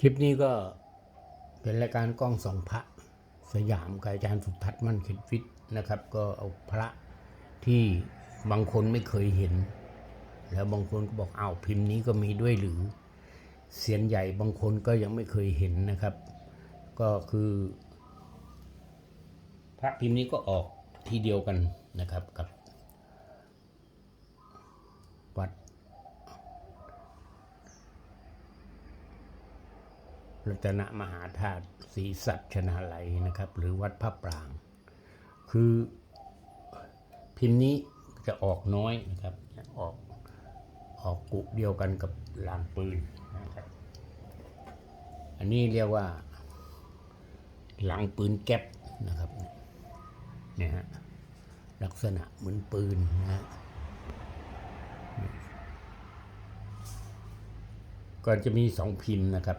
คลิปนี้ก็เป็นรายการกล้องสองพระสยามกับอาจารย์สุทัศน์มั่นเข็ดฟิตนะครับ ก็เอาพระที่บางคนไม่เคยเห็น แล้วบางคนก็บอกอ้าวพิมพ์นี้ก็มีด้วยหรือเสียนใหญ่บางคนก็ยังไม่เคยเห็นนะครับ ก็คือ พระพิมพ์นี้ก็ออกทีเดียวกันนะครับกับ รัตนมหาธาตุศรีสัชนาลัยนะครับ หรือวัดพระปราง คือพิมพ์นี้จะออกน้อยนะครับจะออกออกกุเดียวกันกับลางปืนนะครับอันนี้เรียกว่า หลังปืนแก๊ปนะครับเนี่ยฮะลักษณะเหมือนปืนนะฮะก็จะมีสองพิมพ์นะครับ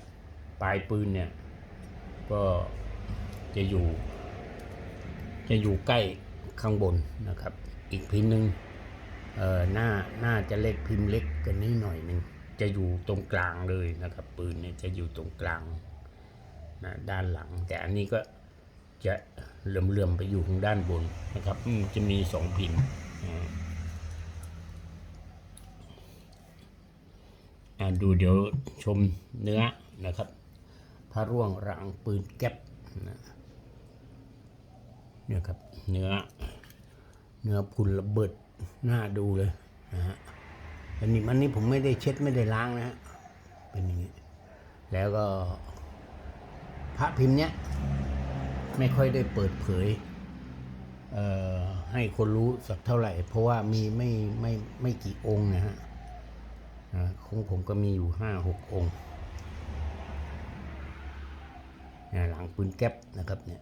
ปลายปืนเนี่ย ก็จะอยู่ จะอยู่ใกล้ข้างบนนะครับ อีกพิมพ์หนึ่งเอ่อหน้าหน้าจะเล็กพิมพ์เล็กกันนิดหน่อยหนึ่งจะอยู่ตรงกลางเลยนะครับ ปืนเนี่ยจะอยู่ตรงกลางนะด้านหลัง แต่อันนี้ก็จะเหลื่อมๆไปอยู่ทางด้านบนนะครับจะมีสองพิมพ์อ่าอ่าดูเดี๋ยวชมเนื้อนะครับ พระร่วงรังปืนแก๊ปนะเนี่ยครับเนื้อเนื้อพุนระเบิดหน้าดูเลยนะฮะอันนี้มันนี้ผมไม่ได้เช็ดไม่ได้ล้างนะฮะเป็นอย่างนี้แล้วก็พระพิมพ์เนี้ยไม่ค่อยได้เปิดเผยเอ่อให้คนรู้สักเท่าไหร่ เพราะว่ามีไม่ไม่ไม่กี่องค์นะฮะอ่าของผมก็มีอยู่ห้าหกองค์ หลังปืนแก๊ปนะครับเนี่ย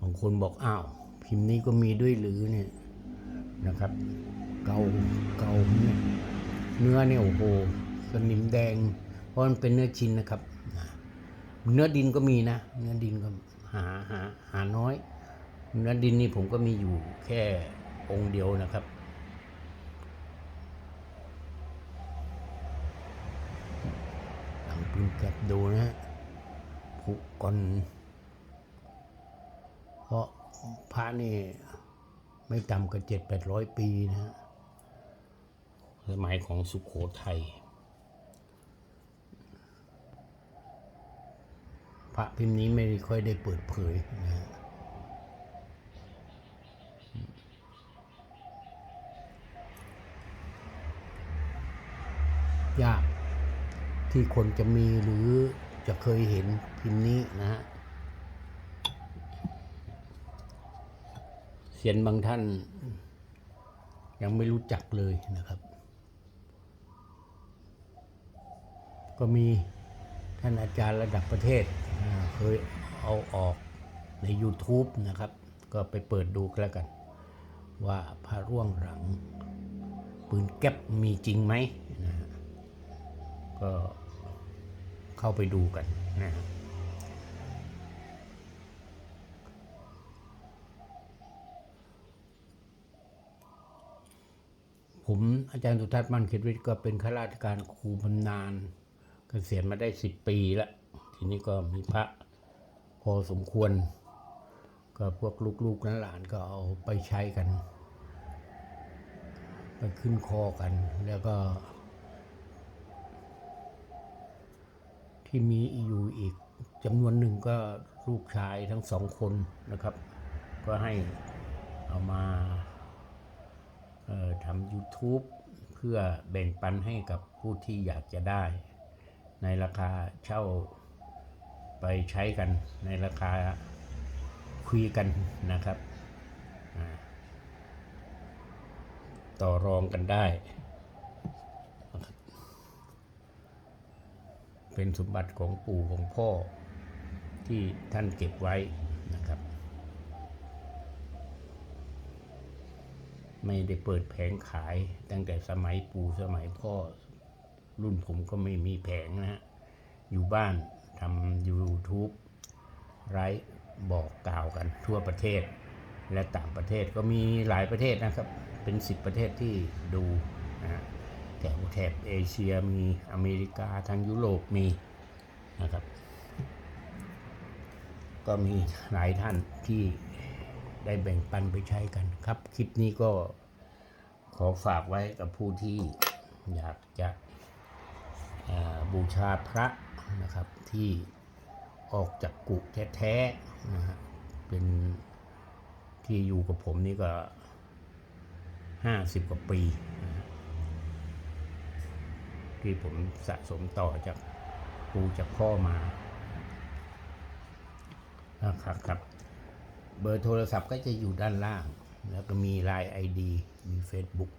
บางคนบอกอ้าว พิมพ์นี้ก็มีด้วยหรือเนี่ยนะครับ เกาเกาเนี่ยเนื้อเนี่ยโอ้โหสนิมแดง เพราะมันเป็นเนื้อชิ้นนะครับ เนื้อดินก็มีนะ เนื้อดินก็หาหาหาน้อย เนื้อดินนี่ผมก็มีอยู่แค่องค์เดียวนะครับ หลังปืนแก๊ปดูนะฮะผุก่อน เพราะพระนี่ ไม่ต่ำกว่าเจ็ดแปดร้อยปีนะฮะสมัยของสุขโขทัยพระพิมพ์นี้ไม่ค่อยได้เปิดเผยนะฮะยาก ที่คนจะมีหรือจะเคยเห็นพิมพ์นี้นะฮะเสียนบางท่าน ยังไม่รู้จักเลยนะครับ ก็มีท่านอาจารย์ระดับประเทศเคยเอาออกใน YouTube นะครับ ก็ไปเปิดดูกันแล้วกัน ว่าพระร่วงหลัง ปืนแก๊ปมีจริงไหมนะ ก็เข้าไปดูกันนะครับผมอาจารย์สุทัศน์มั่นเขตวิทย์ก็เป็นข้าราชการครูบำนาญเกษียณมาได้สิบปีแล้วทีนี้ก็มีพระพอสมควร ก็พวกลูกๆหลานก็เอาไปใช้กัน ไปขึ้นคอกันแล้วก็ ที่มีอยู่อีกจำนวนหนึ่งก็ลูกชายทั้งสองคนนะครับ ก็ให้เอามาทำ YouTube เพื่อแบ่งปันให้กับผู้ที่อยากจะได้ ในราคาเช่าไปใช้กันในราคาคุยกันนะครับ ต่อรองกันได้ เป็นสมบัติของปู่ของพ่อที่ท่านเก็บไว้นะครับ ไม่ได้เปิดแผงขายตั้งแต่สมัยปู่สมัยพ่อ รุ่นผมก็ไม่มีแผงนะฮะอยู่บ้านทำ YouTube ไร้บอกกล่าวกันทั่วประเทศ และต่างประเทศก็มีหลายประเทศนะครับ เป็นสิบประเทศที่ดูนะ แถวแถบเอเชียมีอเมริกาทางยุโรปมีนะครับ ก็มีหลายท่านที่ได้แบ่งปันไปใช้กันครับ คลิปนี้ก็ขอฝากไว้กับผู้ที่อยากจะบูชาพระนะครับที่ออกจากกุแท้ๆนะฮะเป็นที่อยู่กับผมนี่ก็ห้าสิบกว่าปีน ที่ผมสะสมต่อจากปูจากพ่อมานะครับครับเบอร์โทรศัพท์ก็จะอยู่ด้านล่าง แล้วก็มี Line ID มี Facebook